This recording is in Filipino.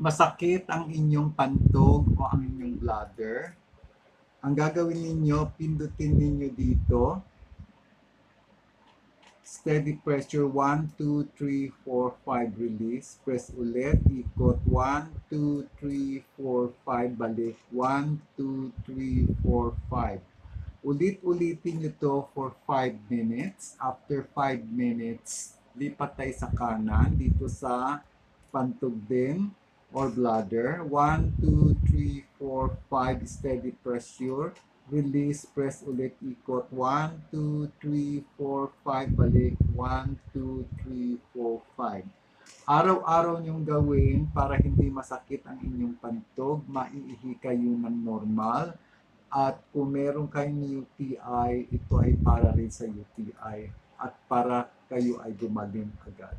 masakit ang inyong pantog o ang inyong bladder, ang gagawin ninyo, pindutin ninyo dito. Steady pressure 1, 2, 3, 4, 5, release. Press ulit, ikot 1, 2, 3, 4, 5, balik. 1, 2, 3, 4, 5. Ulit-ulitin nyo to for 5 minutes. After 5 minutes, lipat tayo sa kanan dito sa pantog din or bladder. 1, 2, 3, 4, 5, steady pressure. Release, press ulit, ikot. 1, 2, 3, 4, 5, balik. 1, 2, 3, 4, 5. Araw-araw niyong gawin para hindi masakit ang inyong pantog, maiihi kayo ng normal. At kung meron kayong UTI, ito ay para rin sa UTI at para kayo ay gumaling agad.